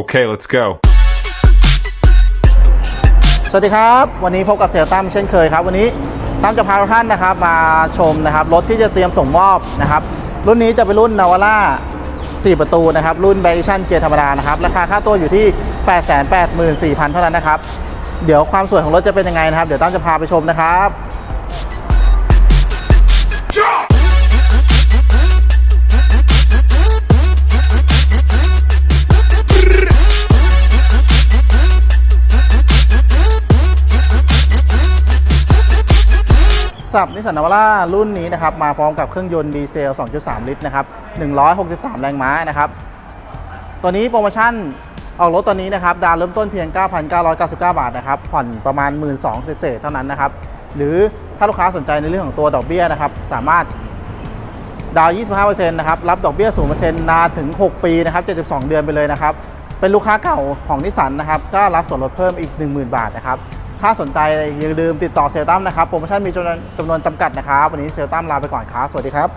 Okay, let's go. สวัสดีครับ วันนี้พบกับเซลตั้มเช่นเคยครับ วันนี้ตั้มจะพาทุกท่านนะครับ มาชมนะครับรถที่จะเตรียมส่งมอบนะครับ รุ่นนี้จะเป็นรุ่นนาวาร่า4 ประตูนะครับ รุ่น v บ r i ชั่นเกียร์ธรรมดานะครับ ราคาค่าตัวอยู่ที่ 884,000 เท่านั้นนะครับ เดี๋ยวความสวยของรถจะเป็นยังไงนะครับ เดี๋ยวตั้มจะพาไปชมนะครับ สับนิสสันนาวาร่ารุ่นนี้นะครับมาพร้อมกับเครื่องยนต์ดีเซล 2.3 ลิตรนะครับ 163 แรงม้านะครับ ตัวนี้โปรโมชั่นออกรถตอนนี้นะครับ ดาวเริ่มต้นเพียง 9,999 บาทนะครับ ผ่อนประมาณ 12,000เศษเท่านั้นนะครับ หรือถ้าลูกค้าสนใจในเรื่องของตัวดอกเบี้ยนะครับ สามารถดาว 25%นะครับ รับดอกเบี้ย 0%นานถึง 6 ปีนะครับ 72 เดือนไปเลยนะครับ เป็นลูกค้าเก่าของนิสสันนะครับ ก็รับส่วนลดเพิ่มอีก 10,000 บาทนะครับ ถ้าสนใจอย่าลืมติดต่อเซลตัมนะครับ โปรโมชั่นมีจำนวนจำนวนจำกัดนะครับ วันนี้เซลตัมลาไปก่อนครับ สวัสดีครับ